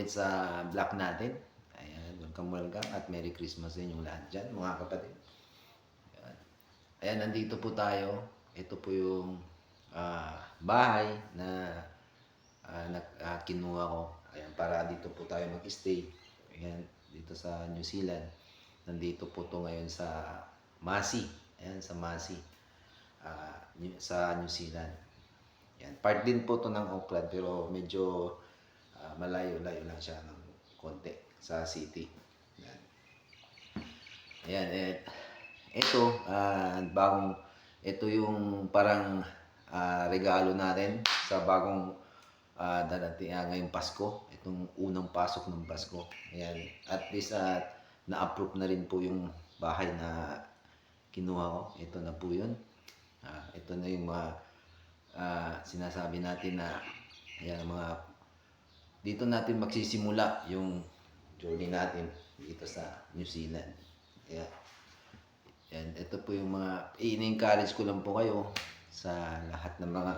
ulit sa vlog natin. Ayan, welcome welcome at Merry Christmas sa inyong lahat dyan mga kapatid. Ayan, Ayan nandito po tayo. Ito po yung ah, bahay na ah, na- ah, kinuha ko. Ayan, para dito po tayo mag-stay. Ayan, dito sa New Zealand. Nandito po to ngayon sa Masi. Ayan, sa Masi. New- sa New Zealand. Yan. Part din po to ng Auckland pero medyo ah, malayo-layo lang siya ng konti sa city. Yan. Ayan, eh, ito, ah, bagong, ito yung parang ah, regalo natin sa bagong ah, darating ah, ngayong Pasko. Itong unang pasok ng Pasko. Ayan. At least ah, na-approve na rin po yung bahay na kinuha ko. Ito na po yun. Ah, ito na yung mga ah, sinasabi natin na ayan, mga dito natin magsisimula yung journey natin dito sa New Zealand. Kaya, yan, ito po yung mga, i-encourage ko lang po kayo sa lahat ng mga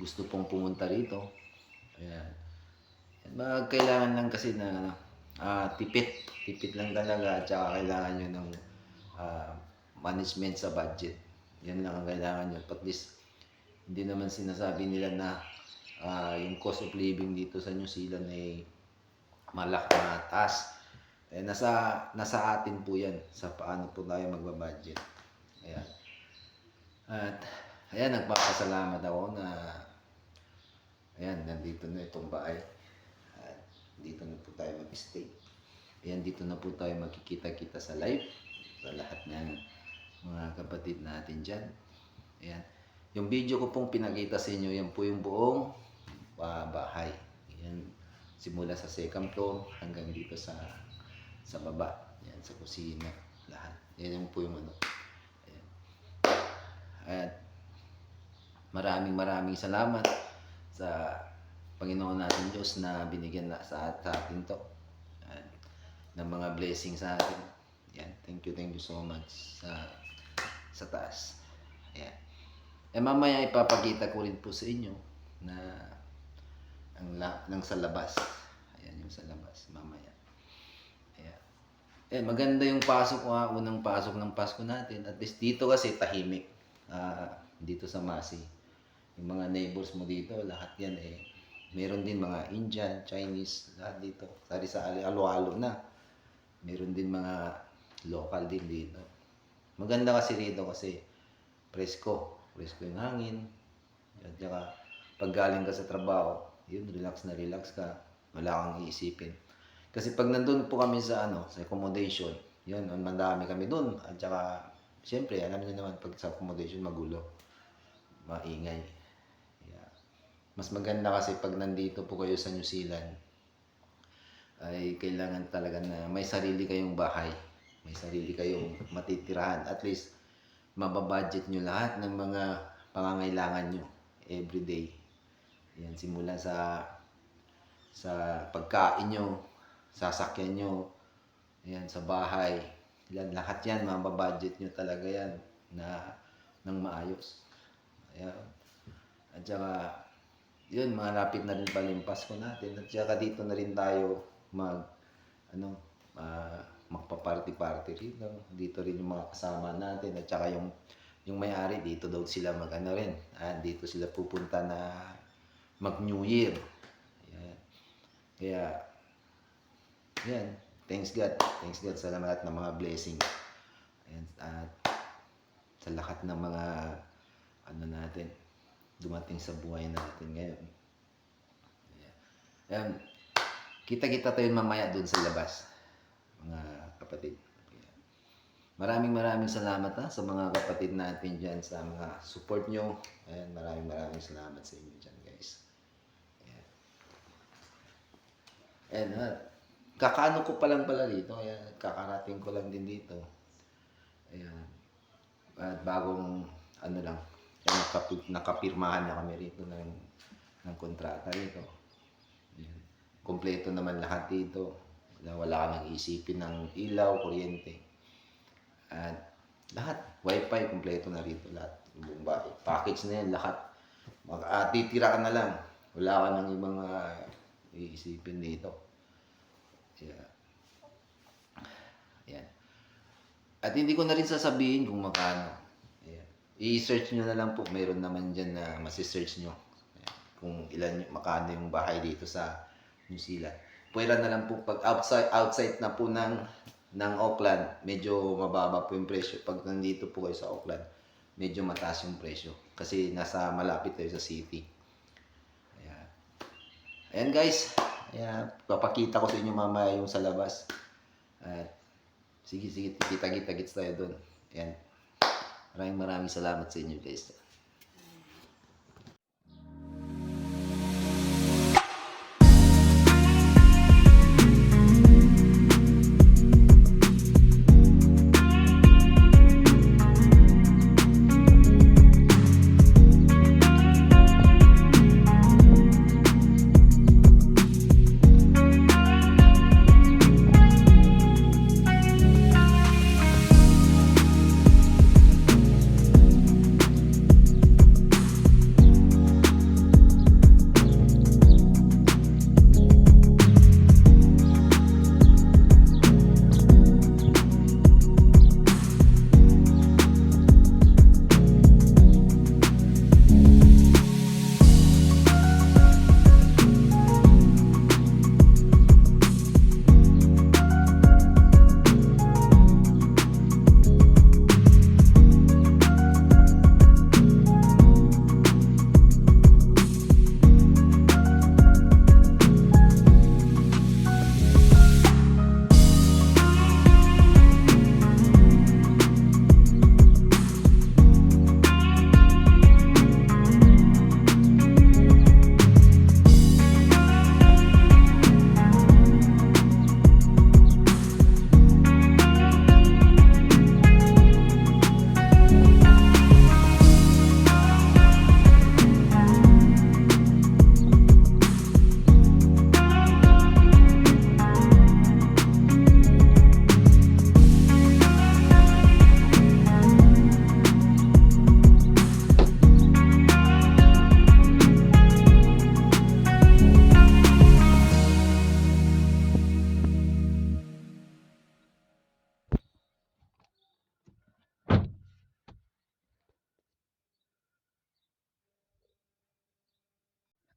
gusto pong pumunta rito. Ayan. Yan, mga kailangan lang kasi na ah, tipid. Tipid lang talaga at saka kailangan nyo ng ah, management sa budget. Yan lang ang kailangan nyo. At least, hindi naman sinasabi nila na ah, yung cost of living dito sa New Zealand ay malak mataas. Eh, nasa, nasa atin po yan sa paano po tayo magbabudget. Ayan. At, ayan, nagpapasalamat ako na ayan, nandito na itong bahay. At dito na po tayo mag-stay. Ayan, dito na po tayo magkikita-kita sa live sa lahat ng mga kapatid natin dyan. Ayan. Yung video ko pong pinakita sa inyo, yan po yung buong ah, bahay. Yan, simula sa second floor hanggang dito sa sa baba. Yan, sa kusina. Lahat. Yan yung po yung ano. Ayan. At maraming maraming salamat sa Panginoon natin Diyos na binigyan na sa, sa atin to. At, ng mga blessings sa atin. Yan. Thank you, thank you so much sa sa taas. Ayan. Eh mamaya ipapakita ko rin po sa inyo na ang la, ng sa labas. Ayan yung sa labas mamaya. Ayan. Eh maganda yung pasok ko ha, unang pasok ng Pasko natin. At least dito kasi tahimik. Ah, dito sa Masi. Yung mga neighbors mo dito, lahat yan eh. Meron din mga Indian, Chinese, lahat dito. Sari sa alo-alo na. Meron din mga local din dito. Maganda kasi dito kasi presko. Presko yung hangin. At saka, pag galing ka sa trabaho, yun, relax na relax ka. Wala kang iisipin. Kasi pag nandun po kami sa ano, sa accommodation, yun, mandami kami dun. At saka, siyempre, alam niyo naman, pag sa accommodation, magulo. Maingay. Yeah. Mas maganda kasi pag nandito po kayo sa New Zealand, ay kailangan talaga na may sarili kayong bahay. May sarili kayong matitirahan. At least, mababudget nyo lahat ng mga pangangailangan nyo everyday. Yan, simula sa sa pagkain nyo, sasakyan nyo, yan, sa bahay. Yan, lahat yan, mababudget nyo talaga yan na ng maayos. Ayan. At saka, yun, malapit na rin pala yung Pasko natin. At saka dito na rin tayo mag, ano, ah, magpa-party-party rito. Dito rin yung mga kasama natin. At saka yung, yung may-ari, dito daw sila mag, ano rin. Ah, dito sila pupunta na mag New Year. Ayan. Kaya, yan. Thanks God. Thanks God sa lahat ng mga blessing. Ayan. At sa lahat ng mga ano natin dumating sa buhay natin ngayon. Ayan. Kita-kita tayo mamaya doon sa labas, mga kapatid. Maraming maraming salamat ha, sa mga kapatid natin dyan, sa mga support nyo. Ayan, maraming maraming salamat sa inyo dyan, guys. Ayan. Ayan, ha. Kakaano ko pa lang pala dito. Ayan, kakarating ko lang din dito. Ayan. At bagong, ano lang, ayan, nakapir- nakapirmahan na kami rito ng, ng kontrata rito. Ayan. Kompleto naman lahat dito. Wala, wala ka nang isipin ng ilaw, kuryente. At lahat, wifi, kompleto na rito lahat. Buong bahay. Package na yan, lahat. Mag, ah, titira ka na lang. Wala ka nang ibang ah, iisipin dito. Yeah. Ayan. At hindi ko na rin sasabihin kung magkano. Ayan. I-search nyo na lang po. Mayroon naman dyan na masisearch nyo. Ayan. Kung ilan, magkano yung bahay dito sa New Zealand. Pwera na lang po pag outside, outside na po ng, ng Auckland, medyo mababa po yung presyo. Pag nandito po kayo sa Auckland, medyo mataas yung presyo. Kasi nasa malapit tayo sa city. Ayan. Guys. Ayan. Papakita ko sa inyo mamaya yung sa labas. At sige, sige. Kita-kita gits tayo doon. Ayan. Maraming maraming salamat sa inyo guys.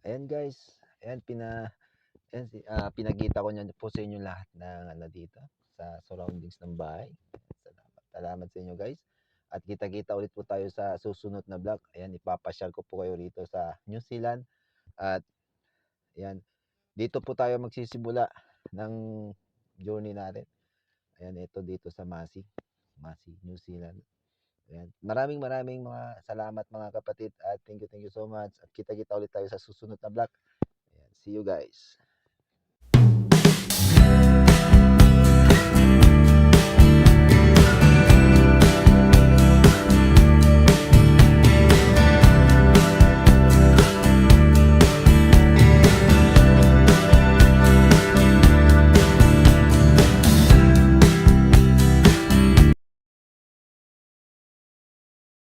Ayan guys, ayan pina ayan, si- ah, pinakita ko niyan po sa inyo lahat ng ano dito sa surroundings ng bahay. Salamat, salamat sa inyo guys. At kita-kita ulit po tayo sa susunod na vlog. Ayan, ipapasyal ko po kayo rito sa New Zealand. At ayan, dito po tayo magsisimula ng journey natin. Ayan, ito dito sa Masi. Masi, New Zealand. Ayan. Maraming maraming mga salamat mga kapatid at thank you, thank you so much. At kita-kita ulit tayo sa susunod na vlog. Ayan. See you guys.